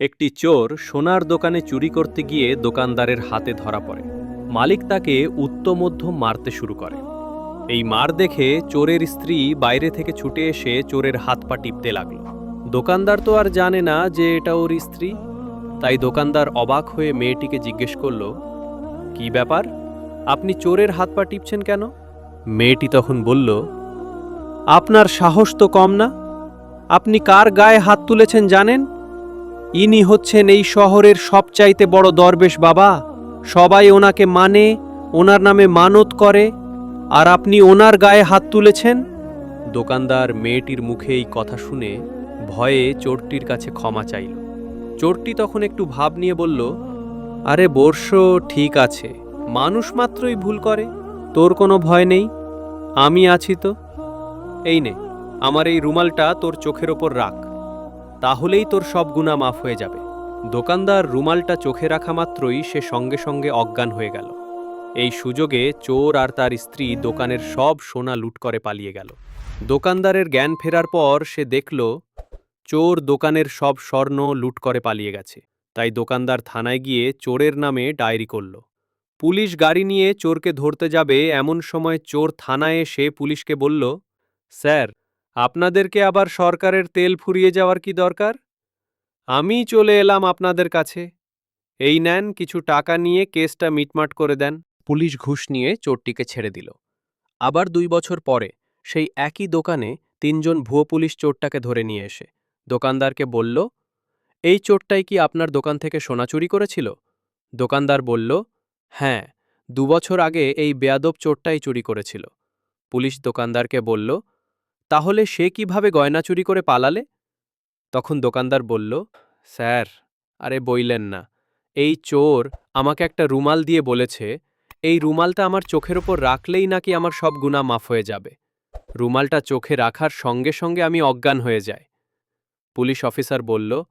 একটি চোর সোনার দোকানে চুরি করতে গিয়ে দোকানদারের হাতে ধরা পড়ে। মালিক তাকে উত্তমধ্য মারতে শুরু করে। এই মার দেখে চোরের স্ত্রী বাইরে থেকে ছুটে এসে চোরের হাত পা টিপতে লাগল। দোকানদার তো আর জানে না যে এটা ওর স্ত্রী। তাই দোকানদার অবাক হয়ে মেয়েটিকে জিজ্ঞেস করল, কি ব্যাপার? আপনি চোরের হাত পা টিপছেন কেন? মেয়েটি তখন বলল, আপনার সাহস তো কম না। আপনি কার গায়ে হাত তুলেছেন জানেন? ইনি হচ্ছেন এই শহরের সবচাইতে বড় দরবেশ বাবা। সবাই ওনাকে মানে ওনার নামে মানত করে। আর আপনি ওনার গায়ে হাত তুলেছেন? দোকানদার মেয়েটির মুখে এই কথা শুনে ভয়ে চোরটির কাছে ক্ষমা চাইল। চোরটি তখন একটু ভাব নিয়ে বলল, আরে বর্ষ ঠিক আছে। মানুষ মাত্রই ভুল করে, তোর কোনো ভয় নেই। আমি আছি তো। এই নে, আমার এই রুমালটা তোর চোখের ওপর রাখ। তাহলেই তোর সব গুণা মাফ হয়ে যাবে। দোকানদার রুমালটা চোখে রাখা মাত্রই সে সঙ্গে সঙ্গে অজ্ঞান হয়ে গেল। এই সুযোগে চোর আর তার স্ত্রী দোকানের সব সোনা লুট করে পালিয়ে গেল। দোকানদারের জ্ঞান ফেরার পর সে দেখল, চোর দোকানের সব স্বর্ণ লুট করে পালিয়ে গেছে। তাই দোকানদার থানায় গিয়ে চোরের নামে ডায়েরি করল। পুলিশ গাড়ি নিয়ে চোরকে ধরতে যাবে এমন সময় চোর থানায় এসে পুলিশকে বলল, স্যার আপনাদেরকে আবার সরকারের তেল ফুরিয়ে যাওয়ার কি দরকার? আমি চলে এলাম আপনাদের কাছে। এই নেন, কিছু টাকা নিয়ে কেসটা মিটমাট করে দেন। পুলিশ ঘুষ নিয়ে চোরটিকে ছেড়ে দিল। আবার দুই বছর পরে, সেই একই দোকানে তিনজন ভুয়ো পুলিশ চোরটাকে ধরে নিয়ে এসে, দোকানদারকে বলল, এই চোরটাই কি আপনার দোকান থেকে সোনা চুরি করেছিল? দোকানদার বলল হ্যাঁ দুবছর আগে এই বেয়াদব চোরটাই চুরি করেছিল। পুলিশ দোকানদারকে বলল তাহলে সে কীভাবে গয়না চুরি করে পালালে? তখন দোকানদার বলল, স্যার, আরে বইলেন না। এই চোর আমাকে একটা রুমাল দিয়ে বলেছে, এই রুমালটা আমার চোখের ওপর রাখলেই নাকি আমার সব গুণা মাফ হয়ে যাবে। রুমালটা চোখে রাখার সঙ্গে সঙ্গে আমি অজ্ঞান হয়ে যাই। পুলিশ অফিসার বলল,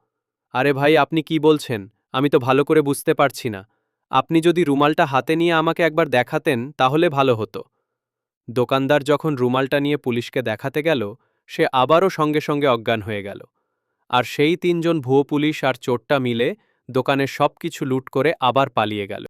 আরে ভাই, আপনি কি বলছেন? আমি তো ভালো করে বুঝতে পারছি না। আপনি যদি রুমালটা হাতে নিয়ে আমাকে একবার দেখাতেন, তাহলে ভালো হতো। দোকানদার যখন রুমালটা নিয়ে পুলিশকে দেখাতে গেল, সে আবারও সঙ্গে সঙ্গে অজ্ঞান হয়ে গেল। আর সেই তিনজন ভুয়ো পুলিশ আর চোরটা মিলে দোকানের সব কিছু লুট করে আবার পালিয়ে গেল।